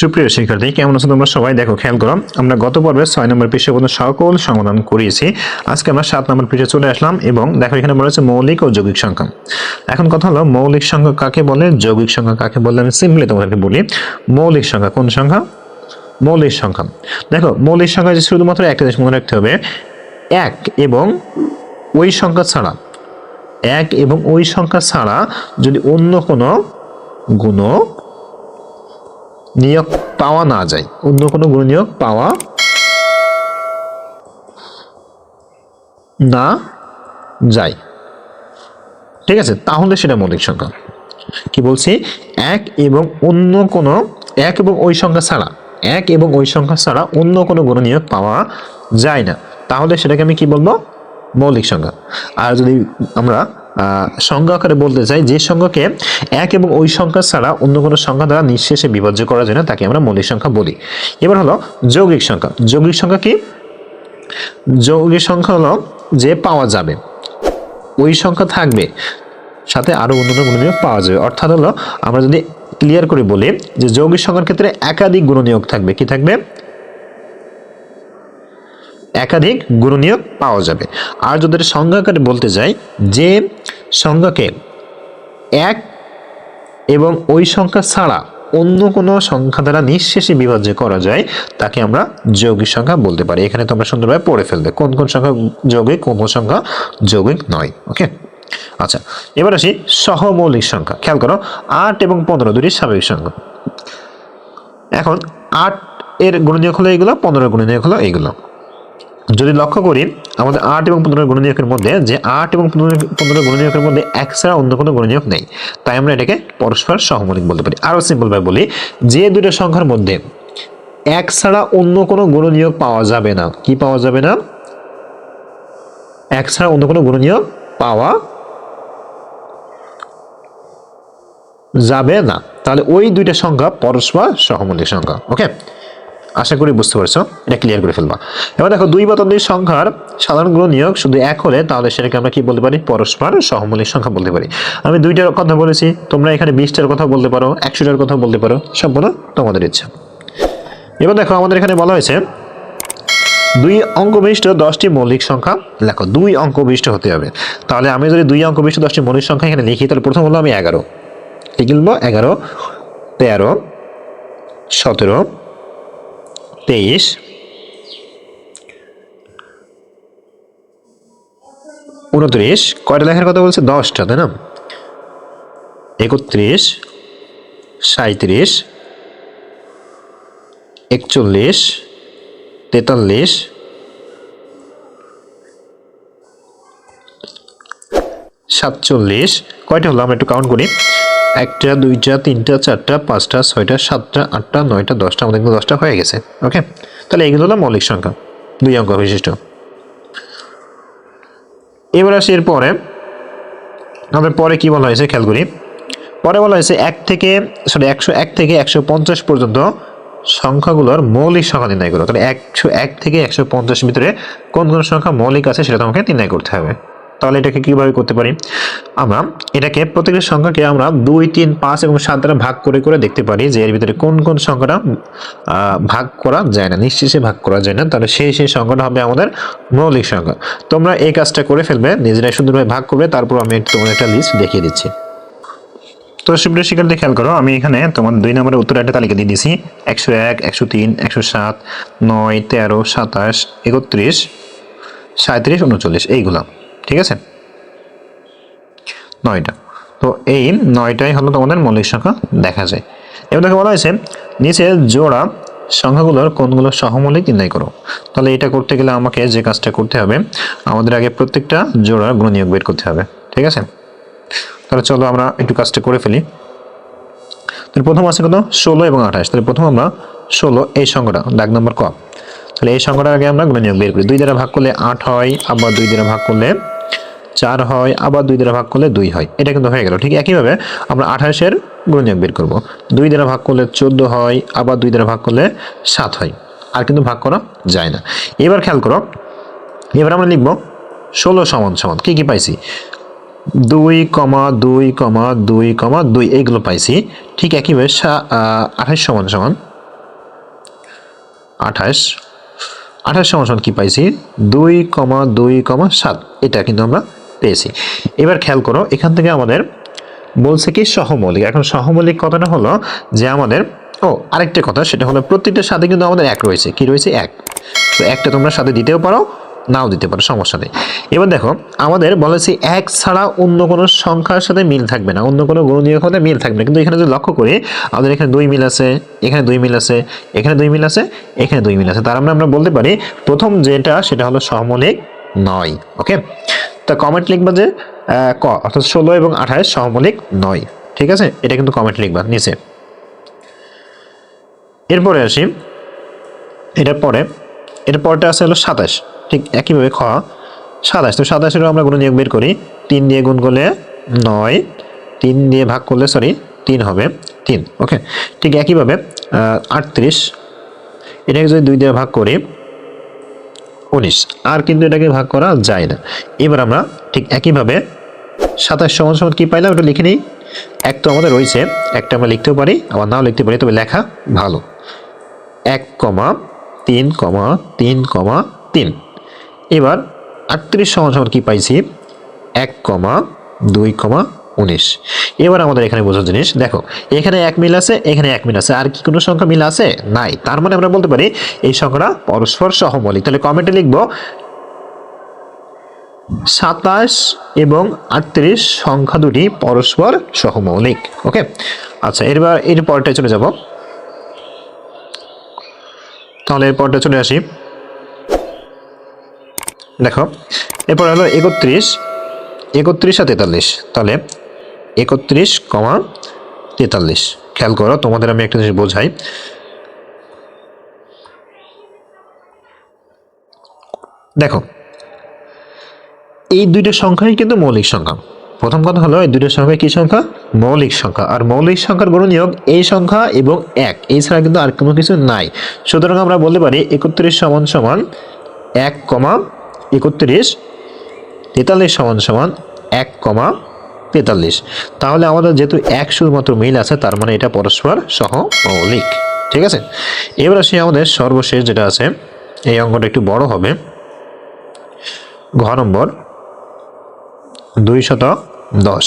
সুপ্রিয় শিক্ষার্থী, কেমন আছো তোমরা সবাই? দেখো, খেয়াল করো, আমরা গত পর্বে ছয় নম্বর পৃষ্ঠে পর্যন্ত সকল সমাধান করিয়েছি। আজকে আমরা সাত নম্বর পৃষ্ঠে চলে আসলাম এবং দেখো, এখানে বলা হচ্ছে মৌলিক ও যৌগিক সংখ্যা। এখন কথা হলো, মৌলিক সংখ্যা কাকে বলে, যৌগিক সংখ্যা কাকে বলে? আমি সিম্পলি তোমাদেরকে বলি, মৌলিক সংখ্যা কোন সংখ্যা? মৌলিক সংখ্যা। দেখো, মৌলিক সংখ্যা যে শুধুমাত্র একটা জিনিস মনে রাখতে হবে, এক এবং ওই সংখ্যা ছাড়া। এক এবং ওই সংখ্যা ছাড়া যদি অন্য কোনো গুণক নিয়োগ পাওয়া না যায়। অন্য কোনো গুণ নিয়োগ পাওয়া না যায়। ঠিক আছে, তাহলে সেটা মৌলিক সংখ্যা। কি বলছি? এক এবং অন্য কোনো, এক এবং ওই সংখ্যা ছাড়া, এক এবং ওই সংখ্যা ছাড়া অন্য কোনো গুণ নিয়োগ পাওয়া যায় না। তাহলে সেটাকে আমি কি বলব? মৌলিক সংখ্যা। আর যদি আমরা সংখ্যা আকারে বলতে চাই, যে সংখ্যাকে এক এবং ওই সংখ্যা ছাড়া অন্য কোনো সংখ্যা দ্বারা নিঃশেষে বিভাজ্য করা যায় না তাকে আমরা মৌলিক সংখ্যা বলি। এবার হলো যৌগিক সংখ্যা। যৌগিক সংখ্যা কি? যৌগিক সংখ্যা হলো যে পাওয়া যাবে, ওই সংখ্যা থাকবে, সাথে আরও অন্যান্য গুণনীয়ক পাওয়া যাবে। অর্থাৎ হলো আমরা যদি ক্লিয়ার করে বলি যে যৌগিক সংখ্যার ক্ষেত্রে একাধিক গুণনীয়ক থাকবে, কি থাকবে? একাধিক গুণনীয়ক পাওয়া যাবে। আর যদি সংখ্যা বলতে যাই, যে সংখ্যাকে এক এবং ওই সংখ্যা ছাড়া অন্য কোনো সংখ্যা দ্বারা নিঃশেষে বিভাজ্য করা যায়, তাকে আমরা যৌগিক সংখ্যা বলতে পারি। এখানে তোমরা সুন্দরভাবে পড়ে ফেলবে কোন কোন সংখ্যা যৌগিক, কোন কোন সংখ্যা যৌগিক নয় ওকে আচ্ছা এবার আসি সহমৌলিক সংখ্যা। খেয়াল করো, আট এবং পনেরো দুটি স্বাভাবিক সংখ্যা। এখন আট এর গুণনীয়ক হলো এগুলো পনেরো গুণনীয়ক হলো এইগুলো। যদি লক্ষ্য করি, আমাদের আট এবং পনেরো গুণনীয়কের মধ্যে যে আট এবং পনেরো পনেরো গুণনীয়কের মধ্যে এক ছাড়া অন্য কোনো গুণনীয়ক নেই। তাই আমরা এটাকে পরস্পর সহমৌলিক বলতে পারি। আরও সিম্পলভাবে বলি, যে দুটো সংখ্যার মধ্যে এক ছাড়া অন্য কোনো গুণনীয়ক পাওয়া যাবে না। কি পাওয়া যাবে না? এক ছাড়া অন্য কোনো গুণনীয়ক পাওয়া যাবে না। তাহলে ওই দুইটা সংখ্যা পরস্পর সহমৌলিক সংখ্যা। ওকে আশা করি বুঝতে পারছ, এটা ক্লিয়ার করে ফেলবা। এবার দেখো, দুই বা ততোধিক সংখ্যার সাধারণ নিয়োগ শুধু এক হলে, তাহলে সেটাকে আমরা কি বলতে পারি? পরস্পর সহমৌলিক সংখ্যা বলতে পারি। আমি দুইটার কথা বলেছি, তোমরা এখানে বিশটার কথা বলতে পারো, একশোটার কথা বলতে পারো, সম্পূর্ণ তোমাদের ইচ্ছা। এবার দেখো, আমাদের এখানে বলা হয়েছে, দুই অঙ্ক বিশিষ্ট দশটি মৌলিক সংখ্যা লেখো দুই অঙ্ক বিশিষ্ট হতে হবে। তাহলে আমি যদি দুই অঙ্ক বিশিষ্ট দশটি মৌলিক সংখ্যা এখানে লিখি, তাহলে প্রথম হলো আমি এগারো। কি লিখব এগারো, তেরো, সতেরো তেইশ। উনত্রিশ। কয়টা লেখার কথা বলছে? দশটা, তাই না? একত্রিশ সাঁত্রিশ একচল্লিশ, তেতাল্লিশ, সাতচল্লিশ। কয়টা হলো? আমরা একটু কাউন্ট করি। একটা, দুইটা, তিনটা, চারটা, পাঁচটা, ছয়টা, সাতটা, আটটা, নয়টা, দশটা, আমাদের কিন্তু দশটা হয়ে গেছে, ওকে? তাহলে এগুলো হলো মৌলিক সংখ্যা, দুই অঙ্ক বিশিষ্ট। এবার আসি এরপরে আমাদের পরে কি বলা হয়েছে? খেয়াল করি। পরে বলা হয়েছে এক থেকে সরি একশো এক থেকে একশো পঞ্চাশ পর্যন্ত সংখ্যাগুলোর মৌলিক সংখ্যা নির্ণয় করো। তাহলে একশো এক থেকে একশো পঞ্চাশ ভিতরে কোন কোন সংখ্যা মৌলিক আছে সেটা তোমাকে নির্ণয় করতে হবে। তাহলে এটাকে কীভাবে করতে পারি? আমরা এটাকে প্রত্যেকটা সংখ্যাকে আমরা দুই, তিন, পাঁচ এবং সাত দ্বারা ভাগ করে করে দেখতে পারি যে এর ভিতরে কোন কোন সংখ্যাটা ভাগ করা যায় না নিঃশেষে ভাগ করা যায় না। তাহলে সেই সেই সংখ্যাটা হবে আমাদের মৌলিক সংখ্যা। তোমরা এই কাজটা করে ফেলবে, নিজেরাই সুন্দরভাবে ভাগ করবে, তারপর আমি তোমাদের একটা লিস্ট দেখিয়ে দিচ্ছি। তো সুপ্রিয় শিক্ষার্থী, খেয়াল করো, আমি এখানে তোমার দুই নম্বরের উত্তর একটা তালিকা দিয়ে দিয়েছি। একশো এক, একশো তিন, একশো সাত, নয়, তেরো, সাতাশ, একত্রিশ সাঁত্রিশ উনচল্লিশ, এইগুলো। ঠিক আছে? নয়টা। তো এই নয়টাই হলো তোমাদের মৌলিক সংখ্যা দেখা যায়। এবার দেখো বলা হয়েছে, নিচে জোড়া সংখ্যাগুলোর কোনগুলো সহমৌলিক নির্ণয় করো। তাহলে এটা করতে গেলে আমাকে যে কাজটা করতে হবে, আমাদের আগে প্রত্যেকটা জোড়ার গুণনীয়ক বের করতে হবে, ঠিক আছে? তাহলে চলো আমরা একটু কাজটা করে ফেলি। তাহলে প্রথম আছে কত? ষোলো এবং আঠাশ। তাহলে প্রথম আমরা ষোলো, এই সংখ্যাটা ডাক নম্বর ক। তাহলে এই সংখ্যাটার আগে আমরা গুণনীয়ক বের করি। দুই দ্বারা ভাগ করলে আট হয়, আবার দুই দ্বারা ভাগ করলে চার হয়, আবার দুই দ্বারা ভাগ করলে দুই হয়। এটা কিন্তু হয়ে গেল। ঠিক একইভাবে আমরা আঠাশের গুণনীয়ক বের করব। দুই দ্বারা ভাগ করলে চোদ্দ হয়, আবার দুই দ্বারা ভাগ করলে সাত হয়। আর কিন্তু ভাগ করা যায় না। এবার খেয়াল করো, এবার আমরা লিখব ষোলো সমান সমান। কি কি পাইছি? দুই কমা দুই কমা দুই কমা দুই। এইগুলো পাইছি। ঠিক একইভাবে আঠাশ সমান সমান। আঠাশ। আঠাশ সমান সমান কী পাইছি? দুই কমা দুই কমা সাত। এটা কিন্তু আমরা পেয়েছি। এবার খেয়াল করো, এখান থেকে আমাদের বলছে কি সহমৌলিক। এখন সহমৌলিক কথাটা হলো যে আমাদের, ও, আরেকটা কথা, সেটা হলো প্রত্যেকটার সাথে কিন্তু আমাদের এক রয়েছে। কি রয়েছে? এক। তো একটা তোমরা সাথে দিতেও পারো, নাও দিতে পারো, সমস্যা নেই। এবার দেখো, আমাদের বলেছি এক ছাড়া অন্য কোনো সংখ্যার সাথে মিল থাকবে না। অন্য কোনো গুণনীয় সাথে মিল থাকবে না। কিন্তু এখানে যদি লক্ষ্য করি, আমাদের এখানে দুই মিল আছে, এখানে দুই মিল আছে, এখানে দুই মিল আছে, এখানে দুই মিল আছে। তার আমরা আমরা বলতে পারি, প্রথম যেটা, সেটা হলো সহমৌলিক নয়। ওকে? তা কমেন্ট লিখবা যে ক, অর্থাৎ ষোলো এবং আঠাশ সহমৌলিক নয়। ঠিক আছে? এটা কিন্তু কমেন্ট লিখবা, নিচে। এরপরে আসি। এটার পরে এর পরটা আছে হলো সাতাশ। ঠিক একইভাবে খ, সাতাশ। তো সাতাশেরও আমরা গুণ নিয়োগ বের করি। তিন দিয়ে গুণ করলে নয়, তিন দিয়ে ভাগ করলে সরি তিন হবে, তিন। ওকে ঠিক একইভাবে আটত্রিশ। এটাকে যদি দুই দিয়ে ভাগ করি উনিশ। আর কিন্তু এটাকে ভাগ করা যায় না। এবার আমরা ঠিক একইভাবে সাতাশ সমান সমান কী পাইলাম? ওটা লিখে নিই। এক তো আমাদের রয়েছে, একটা আমরা লিখতেও পারি, আবার নাও লিখতে পারি, তবে লেখা ভালো। এক কমা তিন কমা তিন কমা তিন। এবার আটত্রিশ সমান সমান কী পাইছি? এক কমা দুই কমা উনিশ। এবার আমাদের এখানে বোঝার জিনিস, দেখো, এখানে এক মিল আছে, এখানে এক মিল আছে, আর কি কোনো সংখ্যা মিল আছে? নাই। তার মানে আমরা বলতে পারি এই সংখ্যাটা পরস্পর সহমৌলিক। তাহলে কমেন্টে লিখব, সাতাশ এবং আটত্রিশ সংখ্যা দুটি পরস্পর সহমৌলিক। ওকে? আচ্ছা এবার এর পরটায় চলে যাব। তাহলে এর পরটা চলে আসি। দেখো, এরপর হলো একত্রিশ একত্রিশ আর তেতাল্লিশ। তাহলে একত্রিশ কমা তেতাল্লিশ। খেয়াল করো, তোমাদের আমি একটা জিনিস বোঝাই। দেখো, এই দুইটা সংখ্যাই কিন্তু মৌলিক সংখ্যা। প্রথম কথা হলো, এই দুইটা সংখ্যা কি সংখ্যা? মৌলিক সংখ্যা। আর মৌলিক সংখ্যার গুণনীয়ক এই সংখ্যা এবং এক। এছাড়া কিন্তু আর কোনো কিছু নাই। সুতরাং আমরা বলতে পারি, একত্রিশ সমান সমান এক কমা একত্রিশ, তেতাল্লিশ সমান সমান এক কমা তেতাল্লিশ। তাহলে আমাদের যেহেতু এক শুধুমাত্র মিল আছে, তার মানে এটা পরস্পর সহ মৌলিক। ঠিক আছে? এবার আসি আমাদের সর্বশেষ যেটা আছে, এই অঙ্কটা একটু বড় হবে। ঘ নম্বর, দুই শত দশ।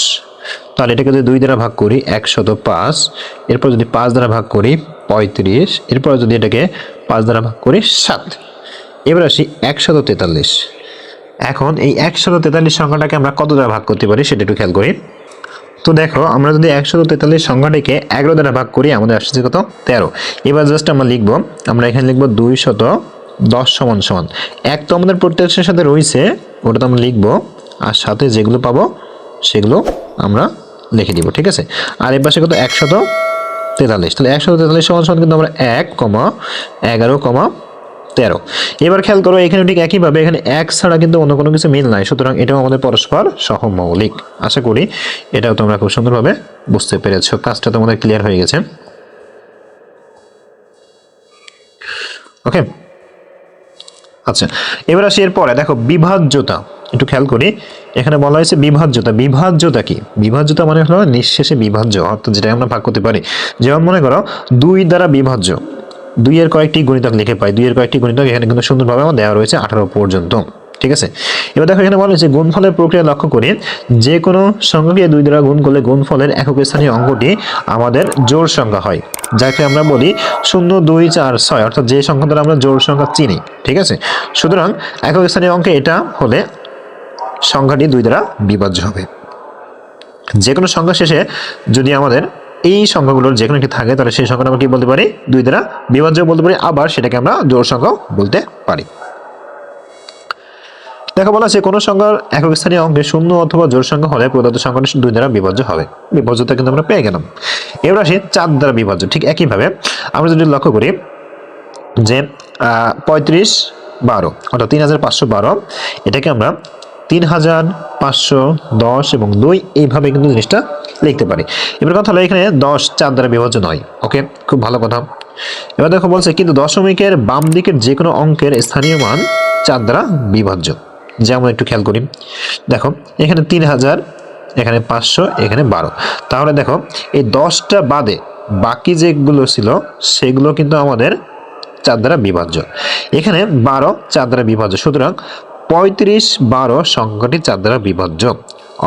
তাহলে এটাকে যদি দুই দ্বারা ভাগ করি একশত পাঁচ, এরপর যদি পাঁচ দ্বারা ভাগ করি, পঁয়ত্রিশ, এরপর যদি এটাকে পাঁচ দ্বারা ভাগ করি, সাত। এবার আসি একশত তেতাল্লিশ। এখন এই একশত তেতাল্লিশ সংখ্যাটাকে আমরা কত দ্বারা ভাগ করতে পারি সেটা একটু খেয়াল করি। তো দেখো, আমরা যদি একশত তেতাল্লিশ সংখ্যাটিকে এগারো দ্বারা ভাগ করি, আমাদের আসছে কত? তেরো। এবার জাস্ট আমরা লিখব, আমরা এখানে লিখব দুই শত দশ সমান সমান। এক তো আমাদের প্রত্যেকের সাথে রয়েছে, ওটা তো আমরা লিখব, আর সাথে যেগুলো পাবো, সেগুলো আমরা লিখে দিব, ঠিক আছে? আর এর পাশে কত? একশত তেতাল্লিশ। তাহলে একশত তেতাল্লিশ সমান সমান কিন্তু আমরা এক কমা এগারো কমা তেরো। এবার খেয়াল করো, এখানে ঠিক একইভাবে এখানে এক ছাড়া কিন্তু অন্য কোনো কিছু মিল নাই। সুতরাং এটাও আমাদের পরস্পর সহমৌলিক। আশা করি এটাও তোমরা খুব সুন্দরভাবে বুঝতে পেরেছ। কাজটা তোমাদের ক্লিয়ার হয়ে গেছে। ওকে আচ্ছা এবার আসি এরপরে দেখো, বিভাজ্যতা। একটু খেয়াল করি, এখানে বলা হয়েছে বিভাজ্যতা। বিভাজ্যতা কি? বিভাজ্যতা মানে হলো নিঃশেষে বিভাজ্য, অর্থাৎ যেটা আমরা ভাগ করতে পারি। যেমন মনে করো, দুই দ্বারা বিভাজ্য। দুইয়ের কয়েকটি গণিতক লিখে পাই। দুইয়ের কয়েকটি গণিতক এখানে কিন্তু সুন্দরভাবে আমার দেওয়া রয়েছে আঠারো পর্যন্ত। ঠিক আছে? এবার দেখো, এখানে বলা হয়েছে গুণফলের প্রক্রিয়া লক্ষ্য করে যে কোনো সংখ্যাকে দুই দ্বারা গুণ করলে গুণফলের একক স্থানীয় অঙ্কটি আমাদের জোর সংখ্যা হয়, যাকে আমরা বলি শূন্য, দুই, চার, ছয়, অর্থাৎ যে সংখ্যা দ্বারা আমরা জোর সংখ্যা চিনি। ঠিক আছে? সুতরাং একক স্থানীয় অঙ্কে এটা হলে সংখ্যাটি দুই দ্বারা বিভাজ্য হবে। যে কোনো সংখ্যা শেষে যদি আমাদের এই সংখ্যাগুলোর যে কোনো একটি থাকে, তাহলে সেই সংখ্যাটা আমরা কি বলতে পারি? দুই দ্বারা বিভাজ্য বলতে পারি, আবার সেটাকে আমরা জোড় সংখ্যা বলতে পারি। দেখো, বলা আছে কোনো সংখ্যার একক স্থানীয় অঙ্কে শূন্য অথবা জোড় সংখ্যা হলে প্রদত্ত সংখ্যাটি দুই দ্বারা বিভাজ্য হবে। বিভাজ্যতা কিন্তু আমরা পেয়ে গেলাম। এবার আসি চার দ্বারা বিভাজ্য। ঠিক একইভাবে আমরা যদি লক্ষ্য করি যে পঁয়ত্রিশ বারো, অর্থাৎ তিন হাজার পাঁচশো বারো, এটাকে আমরা তিন হাজার পাঁচশো দশ এবং দুই এইভাবে কিন্তু জিনিসটা লিখতে পারি। এবার কথা হলো এখানে দশ চার দ্বারা বিভাজ্য নয়, ওকে? খুব ভালো কথা। এবার দেখো বলছে, কিন্তু দশমিকের বাম দিকের যে কোনো অঙ্কের স্থানীয় মান চার দ্বারা বিভাজ্য। যেমন একটু খেয়াল করি। দেখো, এখানে তিন হাজার, এখানে পাঁচশো, এখানে বারো। তাহলে দেখো, এই দশটা বাদে বাকি যেগুলো ছিল, সেগুলো কিন্তু আমাদের চার দ্বারা বিভাজ্য। এখানে বারো চার দ্বারা বিভাজ্য, সুতরাং পঁয়ত্রিশ বারো সংখ্যাটি চার দ্বারা বিভাজ্য।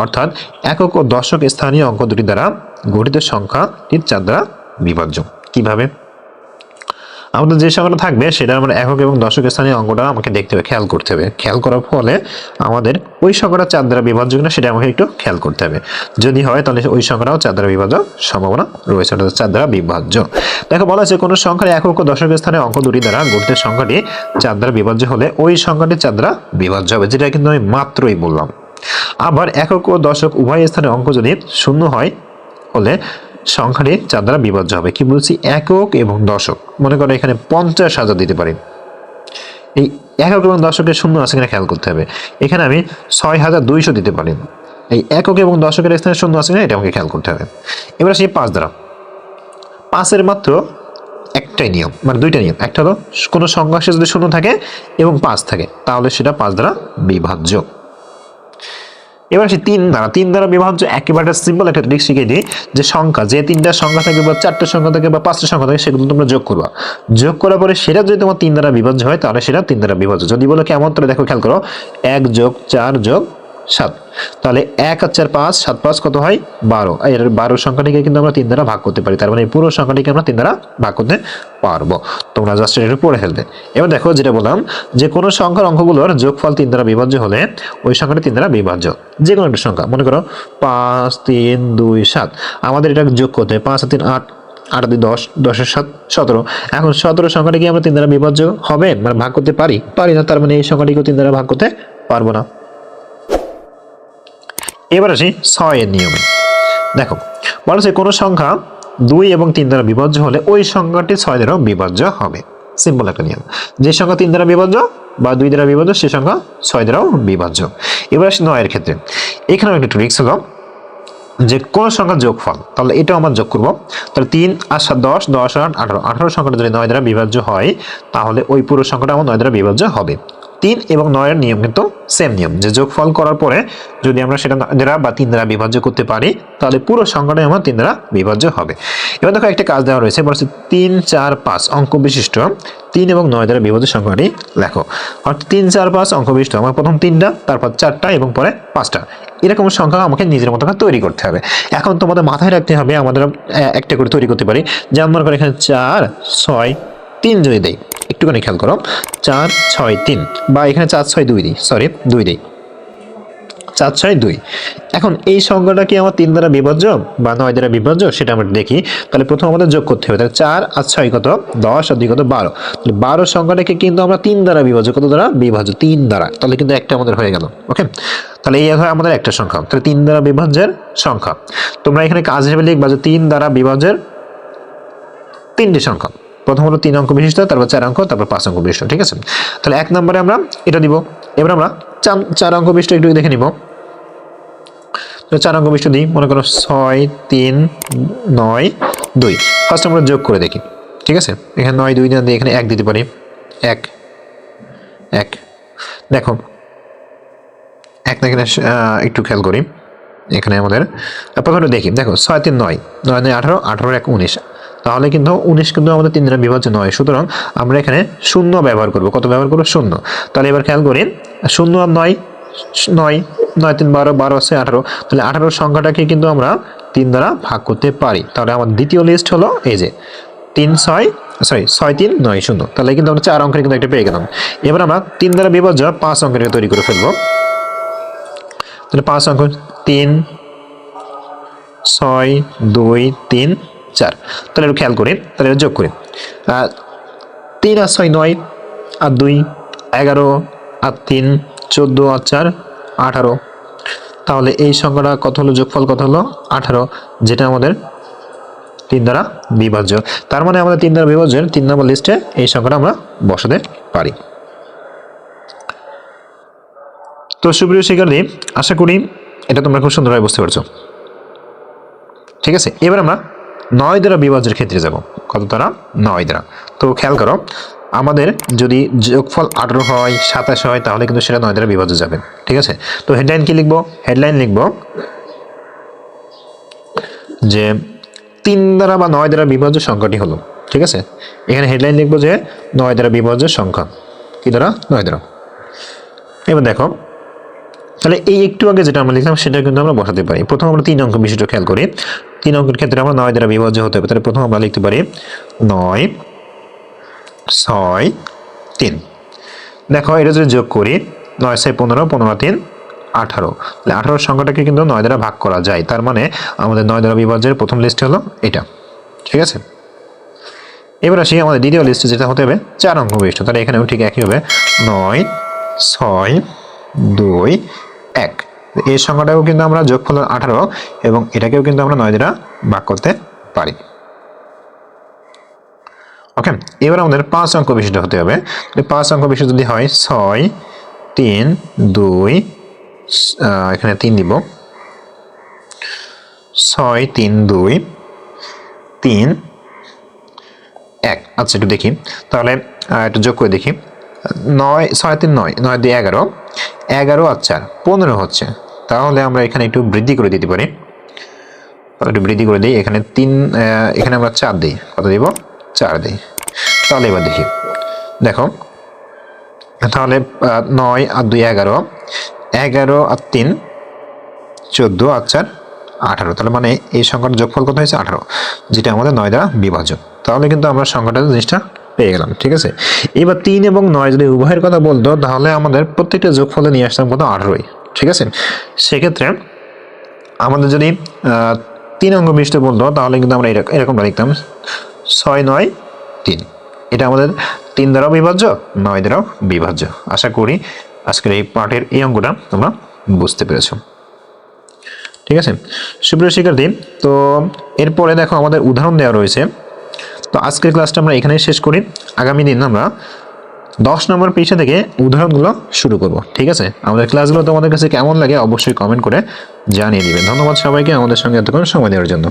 অর্থাৎ একক ও দশক স্থানীয় অঙ্ক দুটি দ্বারা গঠিত সংখ্যাটি চার দ্বারা বিভাজ্য। কীভাবে? আমাদের যে সংখ্যাটা থাকবে সেটা আমরা একক এবং দশক স্থানীয় অঙ্কটা আমাকে দেখতে হবে, খেয়াল করতে হবে। খেয়াল করার ফলে আমাদের ওই সংখ্যাটা চার দ্বারা বিভাজ্য কিনা সেটা আমাকে একটু খেয়াল করতে হবে। যদি হয় তাহলে ওই সংখ্যাটাও চার দ্বারা বিভাজ্য সম্ভাবনা রয়েছে, অর্থাৎ চার দ্বারা বিভাজ্য। দেখো, বলা আছে কোনো সংখ্যার একক ও দশক স্থানে অঙ্ক দুটি দ্বারা গঠিত সংখ্যাটি চার দ্বারা বিভাজ্য হলে ওই সংখ্যাটি চার দ্বারা বিভাজ্য হবে, যেটা কিন্তু আমি মাত্রই বললাম। আবার একক ও দশক উভয় স্থানে অঙ্ক যদি শূন্য হয় হলে সংখ্যাটি চার দ্বারা বিভাজ্য হবে। কি বলছি? একক এবং দশক। মনে করো এখানে পঞ্চাশ হাজার দিতে পারি। এই একক এবং দশকের শূন্য আছে কিনা খেয়াল করতে হবে। এখানে আমি ছয় হাজার দুইশো দিতে পারি। এই একক এবং দশকের স্থানে শূন্য আছে কিনা এটা আমাকে খেয়াল করতে হবে। এবার সেই পাঁচ দ্বারা। পাঁচের মাত্র একটাই নিয়ম মানে দুইটা নিয়ম। একটা হলো কোনো শেষে যদি শূন্য থাকে এবং পাঁচ থাকে, তাহলে সেটা পাঁচ দ্বারা বিভাজ্য। এবার আসি তিন দ্বারা। তিন দ্বারা বিভাজ্য একেবারে সিম্পল একটা ট্রিক শিখে দিই, যে সংখ্যা, যে তিনটা সংখ্যা থাকে বা চারটে সংখ্যা থাকে বা পাঁচটা সংখ্যা থাকে, সেগুলো তোমরা যোগ করবা। যোগ করার পরে সেটা যদি তোমার তিন দ্বারা বিভাজ্য হয়, তাহলে সেটা তিন দ্বারা বিভাজ্য। যদি বলো কেমন তাহলে দেখো, খেয়াল করো, এক যোগ চার যোগ সাত। তাহলে এক আর চার পাঁচ, সাত পাঁচ কত হয়? বারো। এর বারো সংখ্যাটিকে কিন্তু আমরা তিন দ্বারা ভাগ করতে পারি। তার মানে এই পুরো সংখ্যাটিকে আমরা তিন দ্বারা ভাগ করতে পারব। তোমরা জাস্ট এটা পড়ে ফেলবে। এবার দেখো যেটা বললাম, যে কোনো সংখ্যার অঙ্কগুলোর যোগফল তিন দ্বারা বিভাজ্য হলে ওই সংখ্যাটি তিন দ্বারা বিভাজ্য। যে কোনো একটা সংখ্যা। মনে করো, পাঁচ, তিন, দুই, সাত। আমাদের এটা যোগ করতে হয়। পাঁচ, তিন, আট আট, দুই, দশ, দশের সাত, সতেরো। এখন সতেরো সংখ্যাটি কি আমরা তিন দ্বারা বিভাজ্য হবে? মানে ভাগ করতে পারি? পারি না। তার মানে এই সংখ্যাটিকেও তিন দ্বারা ভাগ করতে পারব না। এবার আসি ছয়ের নিয়মে। দেখো, বলা কোনো সংখ্যা দুই এবং তিন দ্বারা বিভাজ্য হলে ওই সংখ্যাটি ছয় দ্বারাও বিভাজ্য হবে। সিম্পল একটা নিয়ম। যে সংখ্যা তিন দ্বারা বিভাজ্য বা দুই দ্বারা বিভাজ্য, সে সংখ্যা ছয় দ্বারাও বিভাজ্য। এবার আসি নয়ের ক্ষেত্রে। এখানেও একটু ট্রিক্স হলো যে কোন সংখ্যার যোগফল, তাহলে এটাও আমরা যোগ করব। তাহলে তিন আর সাত, দশ দশ, আট, আঠারো। আঠারো সংখ্যাটা যদি নয় দ্বারা বিভাজ্য হয়, তাহলে ওই পুরো সংখ্যাটা আমার নয় দ্বারা বিভাজ্য হবে। তিন এবং নয়ের নিয়ম কিন্তু সেম নিয়ম। যে যোগফল করার পরে যদি আমরা সেটা দ্বারা বা তিন দ্বারা বিভাজ্য করতে পারি, তাহলে পুরো সংখ্যাটাই আমার তিন দ্বারা বিভাজ্য হবে। এবার দেখো একটা কাজ দেওয়া রয়েছে বলছে তিন, চার, পাঁচ অঙ্ক বিশিষ্ট। তিন এবং নয় দ্বারা বিভাজ্য সংখ্যাটি লেখো। অর্থাৎ তিন, চার, পাঁচ অঙ্ক বিশিষ্ট। আমার প্রথম তিনটা, তারপর চারটা এবং পরে পাঁচটা। এরকম সংখ্যা আমাকে নিজের মতো তৈরি করতে হবে। এখন তোমাদের মাথায় রাখতে হবে আমাদের একটা করে তৈরি করতে পারি। যেমন মনে করো এখানে চার, ছয়, তিন যদি দেই একটুখানি খেয়াল করো। চার, ছয়, তিন বা এখানে চার, ছয়, দুই দিই সরি দুই দিই। চার, ছয়, দুই। এখন এই সংখ্যাটা কি আমার তিন দ্বারা বিভাজ্য বা নয় দ্বারা বিভাজ্য? সেটা আমরা দেখি। তাহলে প্রথম আমাদের যোগ করতে হবে। তাহলে চার আর ছয় কত? দশ আর দুই কত? বারো। তাহলে বারো সংখ্যাটাকে কিন্তু আমরা তিন দ্বারা বিভাজ্য। কত দ্বারা? বিভাজ্য। তিন দ্বারা। তাহলে কিন্তু একটা আমাদের হয়ে গেল। ওকে তাহলে এই হয় আমাদের একটা সংখ্যা। তাহলে তিন দ্বারা বিভাজ্যের সংখ্যা। তোমরা এখানে কাজ হিসেবে লিখবা যে তিন দ্বারা বিভাজ্যের তিনটি সংখ্যা। প্রথম হলো তিন অঙ্ক বিশিষ্ট, তারপর চার অঙ্ক, তারপর পাঁচ অঙ্ক বিশিষ্ট, ঠিক আছে? তাহলে এক নম্বরে আমরা এটা দিব এবার আমরা চার অঙ্ক বিশিষ্ট একটু দেখে নিব। তো চার অঙ্ক বিশিষ্ট দিই, মনে করো ছয়, তিন, নয়, দুই। ফার্স্ট আমরা যোগ করে দেখি, ঠিক আছে? এখানে নয়, দুই না দিয়ে এখানে এক দিতে পারি। এক এক। দেখো, এক না এখানে একটু খেয়াল করি। এখানে আমাদের, প্রথমে দেখি। দেখো, ছয়, তিন, নয়। নয় নয়, আঠারো আঠারো, এক, উনিশ। তাহলে কিন্তু উনিশ কিন্তু আমাদের তিন দিনের বিভাজ্য নয়। সুতরাং আমরা এখানে শূন্য ব্যবহার করব। কত ব্যবহার করব? শূন্য। তাহলে এবার খেয়াল করি শূন্য আর নয় নয় নয়, তিন, বারো বারো আছে আঠারো। তাহলে আঠারোর সংখ্যাটাকে কিন্তু আমরা তিন দ্বারা ভাগ করতে পারি। তাহলে আমার দ্বিতীয় লিস্ট হলো এই যে তিন, ছয় সরি ছয়, তিন, নয়, শূন্য। তাহলে কিন্তু আমরা চার অঙ্কের কিন্তু একটা পেয়ে গেলাম। এবার আমরা তিন দ্বারা বিভাজ্য পাঁচ অঙ্কের তৈরি করে ফেলব। তাহলে পাঁচ অঙ্ক তিন, ছয়, দুই, তিন চার। তাহলে একটু খেয়াল করি তাহলে যোগ করি তিন আর ছয় নয় আর দুই এগারো আর তিন চোদ্দ আর চার আঠারো। তাহলে এই সংখ্যাটা কত হলো? যোগফল কত হলো? আঠারো, যেটা আমাদের তিন দ্বারা বিভাজ্য। তার মানে আমাদের তিন দ্বারা বিভাজ্যের তিন নম্বর লিস্টে এই সংখ্যাটা আমরা বসাতে পারি। তো সুপ্রিয় শিক্ষার্থী, আশা করি এটা তোমরা খুব সুন্দরভাবে বুঝতে পারছ। ঠিক আছে? এবার আমরা নয় দ্বারা বিভাজ্যের ক্ষেত্রে যাব। কত দ্বারা নয় দ্বারা তো খেয়াল করো, আমাদের যদি যোগফল আঠারো হয়, সাতাশ হয়, তাহলে কিন্তু সেটা নয় দ্বারা বিভাজ্য যাবে। ঠিক আছে? তো হেডলাইন কি লিখব? হেডলাইন লিখব যে তিন দ্বারা বা নয় দ্বারা বিভাজ্য সংখ্যাটি হলো। ঠিক আছে? এখানে হেডলাইন লিখব যে নয় দ্বারা বিভাজ্য সংখ্যা। কি দ্বারা? নয় দ্বারা এবার দেখো তাহলে এই একটু আগে যেটা আমরা লিখলাম, সেটা কিন্তু আমরা বসাতে পারি। প্রথম আমরা তিন অঙ্ক বিষয়টা খেয়াল করি। তিন অঙ্কের ক্ষেত্রে আমরা নয় দ্বারা বিভাজ্য হতে হবে। তাহলে প্রথম আমরা লিখতে পারি নয়, ছয়, তিন। দেখো, এটা যদি যোগ করি, নয়, ছয়, পনেরো পনেরো, তিন, আঠারো। তাহলে আঠারোর সংখ্যাটাকে কিন্তু নয় দ্বারা ভাগ করা যায়। তার মানে আমাদের নয় দ্বারা বিভাজ্যের প্রথম লিস্ট হলো এটা। ঠিক আছে? এবার আসি আমাদের দ্বিতীয় লিস্টে যেটা হতে হবে চার অঙ্ক বিশিষ্ট। তাহলে এখানেও ঠিক একই হবে। নয়, ছয়, দুই এক। এই সংখ্যাটাও কিন্তু আমরা যোগ যোগফল আঠারো এবং এটাকেও কিন্তু আমরা নয় দ্বারা ভাগ করতে পারি। ওকে এবার আমাদের পাঁচ অঙ্ক বিশিষ্ট হতে হবে। পাঁচ অঙ্ক বিশিষ্ট যদি হয়, ছয়, তিন, দুই এখানে তিন দিব। ছয়, তিন, দুই, তিন, এক। আচ্ছা একটু দেখি। তাহলে একটু যোগ করে দেখি। নয়, ছয়, তিন, নয় নয় দিয়ে এগারো। এগারো আর চার পনেরো হচ্ছে। তাহলে আমরা এখানে একটু বৃদ্ধি করে দিতে পারি। একটু বৃদ্ধি করে দিই। এখানে তিন এখানে আমরা চার দিই। কত দিব? চার দিই। তাহলে এবার দেখি। দেখো, তাহলে নয় আর দুই এগারো। এগারো আর তিন, চোদ্দ আর চার আঠারো। তাহলে মানে এই সংখ্যার যোগফল কত হয়েছে? আঠারো, যেটা আমাদের নয় দ্বারা বিভাজ্য তাহলে কিন্তু আমরা সংখ্যাটা জিনিসটা পেয়ে গেলাম, ঠিক আছে? এবার তিন এবং নয় যদি উভয়ের কথা বলতো, তাহলে আমাদের প্রত্যেকটা যোগফলে নিয়ে আসতাম কত? আঠারোই, ঠিক আছে? সেক্ষেত্রে আমাদের যদি তিন অঙ্ক বিশিষ্ট বলতো, তাহলে কিন্তু আমরা এরকম এরকমটা লিখতাম। ছয়, নয়, তিন। এটা আমাদের তিন দ্বারাও বিভাজ্য, নয় দ্বারাও বিভাজ্য। আশা করি আজকের এই পার্টের এই অঙ্কটা তোমরা বুঝতে পেরেছ। ঠিক আছে? সুপ্রিয় শিক্ষার্থী, তো এরপরে দেখো আমাদের উদাহরণ দেওয়া রয়েছে। তো আজকের ক্লাসটা আমরা এখানেই শেষ করি। আগামী দিন আমরা দশ নম্বর পৃষ্ঠা থেকে উদাহরণগুলো শুরু করব। ঠিক আছে? আমাদের ক্লাসগুলো তোমাদের কাছে কেমন লাগে অবশ্যই কমেন্ট করে জানিয়ে দেবে। ধন্যবাদ সবাইকে আমাদের সঙ্গে এতক্ষণ সময় দেওয়ার জন্য।